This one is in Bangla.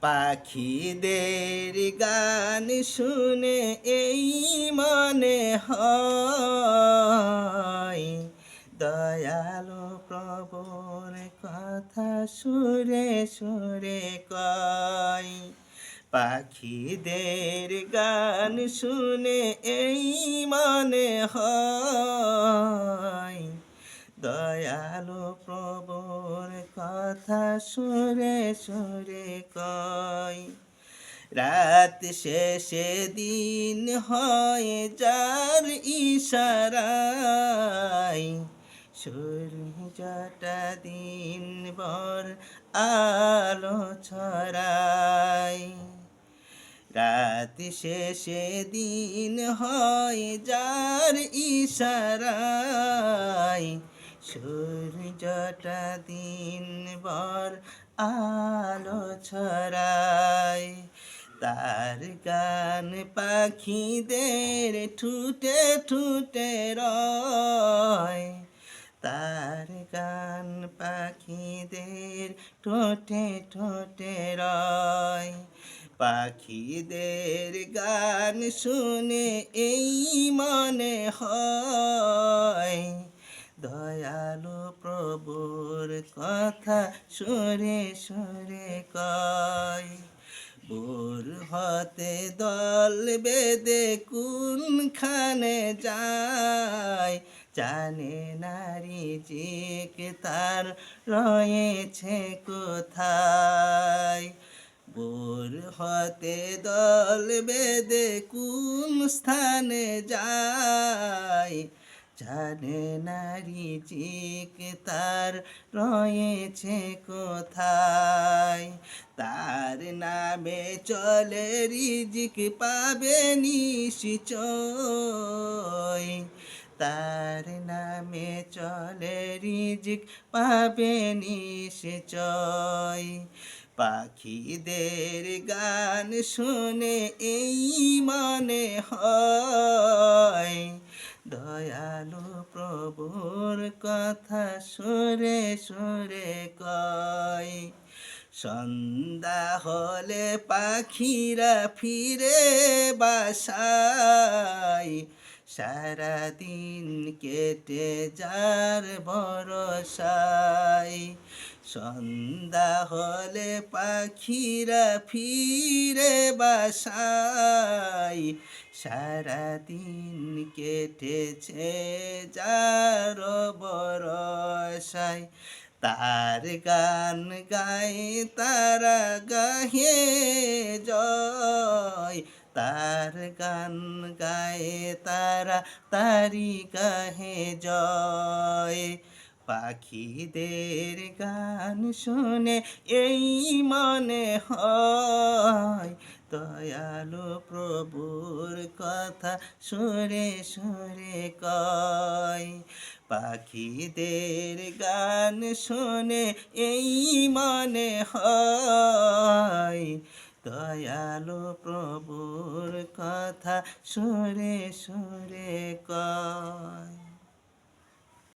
পাখিদের গান শুনে এই মনে হয়। দয়ালু প্রভুর কথা সুরে সুরে কয়। পাখিদের গান শুনে এই মনে হয়। কথা সুরে সুরে কয়। রাত শেষে দিন হয় যার ইশারায়। সূর্যটা দিন বর আলো ছড়ায়। রাত শেষে দিন হয় যার ইশারায়। সূর্যটা দিন বর আলো ছড়ায়। তার গান পাখিদের ঠুটে ঠুটে রয়। তার গান পাখিদের ঠোঁটে ঠোঁটে রয়। পাখিদের গান শুনে এই মনে হয় দয়ালু প্রভুর কথা সুরে সুরে কয়। বোর হতে দল বেদে কোনখানে যায়? জানে নারী জিক তার রয়েছে কোথায়? বোর হতে দল বেদে কোন স্থানে যায়? জানে নারী জিক তার রয়েছে কোথায়? তার নামে চলে রিজিক পাবে নিশ্চয়। তার নামে চলে রিজিক পাবে নিশ্চয়। পাখিদের গান শুনে এই মনে হয় দয়ালু প্রভুর কথা সুরে সুরে কয়। সন্ধ্যা হলে পাখিরা ফিরে বাসায়। সারাদিন কেটে যার ভরসায়। সন্ধ্যা হলে পাখিরা ফিরে বাসায়। সারাদিন কেটেছে যার বরসায়। তার গান গায় তারা গাহে জয়। তার গান গায়ে তারা তারি গাহে জয়। পাখিদের গান শুনে এই মনে হয়, দয়ালু প্রভুর কথা সুরে সুরে কয়। পাখিদের গান শুনে এই মনে হয়, দয়ালু প্রভুর কথা সুরে সুরে কয়।